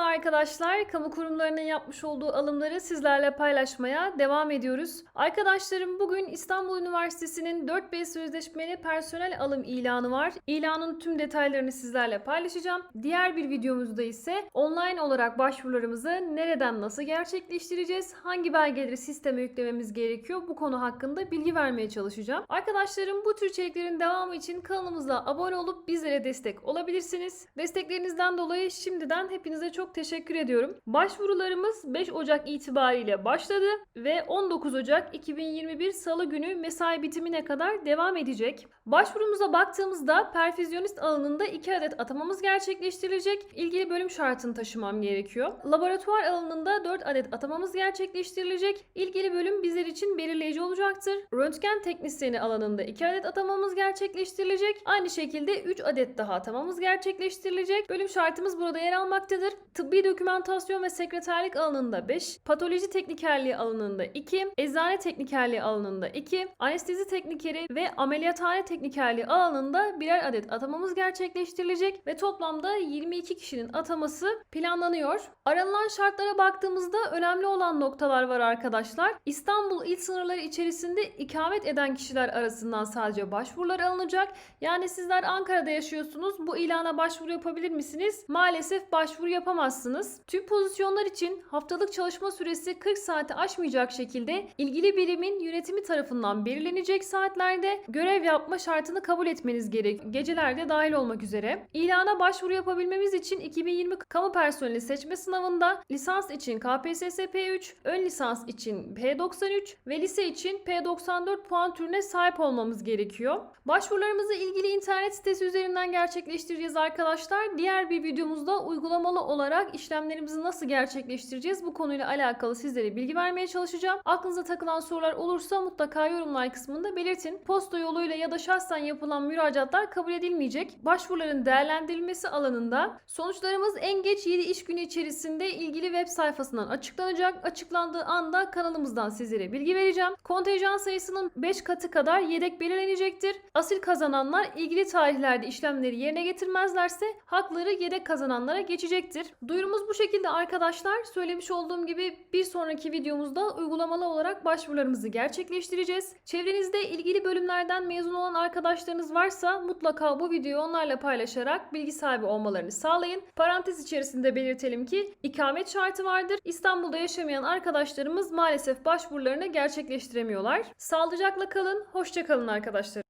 arkadaşlar. Kamu kurumlarının yapmış olduğu alımları sizlerle paylaşmaya devam ediyoruz. Arkadaşlarım bugün İstanbul Üniversitesi'nin 4B sözleşmeli personel alım ilanı var. İlanın tüm detaylarını sizlerle paylaşacağım. Diğer bir videomuzda ise online olarak başvurularımızı nereden nasıl gerçekleştireceğiz, hangi belgeleri sisteme yüklememiz gerekiyor bu konu hakkında bilgi vermeye çalışacağım. Arkadaşlarım bu tür içeriklerin devamı için kanalımıza abone olup bizlere destek olabilirsiniz. Desteklerinizden dolayı şimdiden hepinize çok teşekkür ediyorum. Başvurularımız 5 Ocak itibariyle başladı ve 19 Ocak 2021 Salı günü mesai bitimine kadar devam edecek. Başvurumuza baktığımızda perfüzyonist alanında 2 adet atamamız gerçekleştirilecek. İlgili bölüm şartını taşımam gerekiyor. Laboratuvar alanında 4 adet atamamız gerçekleştirilecek. İlgili bölüm bizler için belirleyici olacaktır. Röntgen teknisyeni alanında 2 adet atamamız gerçekleştirilecek. Aynı şekilde 3 adet daha atamamız gerçekleştirilecek. Bölüm şartımız burada yer almaktadır. Tıbbi dokümantasyon ve sekreterlik alanında 5, patoloji teknikerliği alanında 2, eczane teknikerliği alanında 2, anestezi teknikeri ve ameliyathane teknikerliği alanında birer adet atamamız gerçekleştirilecek ve toplamda 22 kişinin ataması planlanıyor. Aranılan şartlara baktığımızda önemli olan noktalar var arkadaşlar. İstanbul il sınırları içerisinde ikamet eden kişiler arasından sadece başvurular alınacak. Yani sizler Ankara'da yaşıyorsunuz. Bu ilana başvuru yapabilir misiniz? Maalesef başvuru yapamazsınız. Tüm pozisyonlar için haftalık çalışma süresi 40 saati aşmayacak şekilde ilgili birimin yönetimi tarafından belirlenecek saatlerde görev yapma şartını kabul etmeniz gerek. Gecelerde dahil olmak üzere. İlana başvuru yapabilmemiz için 2020 kamu personeli seçme sınavında lisans için KPSS P3, ön lisans için P93 ve lise için P94 puan türüne sahip olmamız gerekiyor. Başvurularımızı ilgili internet sitesi üzerinden gerçekleştireceğiz arkadaşlar. Diğer bir videomuzda uygulamalı olarak işlemlerimizi nasıl gerçekleştireceğiz bu konuyla alakalı sizlere bilgi vermeye çalışacağım. Aklınıza takılan sorular olursa mutlaka yorumlar kısmında belirtin. Posta yoluyla ya da şahsen yapılan müracaatlar kabul edilmeyecek. Başvuruların değerlendirilmesi alanında sonuçlarımız en geç 7 iş günü içerisinde ilgili web sayfasından açıklanacak. Açıklandığı anda kanalımızdan sizlere bilgi vereceğim. Kontenjan sayısının 5 katı kadar yedek belirlenecektir. Asil kazananlar ilgili tarihlerde işlemleri yerine getirmezlerse hakları yedek kazananlara geçecektir. Duyurumuz bu şekilde arkadaşlar. Söylemiş olduğum gibi bir sonraki videomuzda uygulamalı olarak başvurularımızı gerçekleştireceğiz. Çevrenizde ilgili bölümlerden mezun olan arkadaşlarınız varsa mutlaka bu videoyu onlarla paylaşarak bilgi sahibi olmalarını sağlayın. Parantez içerisinde belirtelim ki ikamet şartı vardır. İstanbul'da yaşamayan arkadaşlarımız maalesef başvurularını gerçekleştiremiyorlar. Sağlıcakla kalın, hoşça kalın arkadaşlar.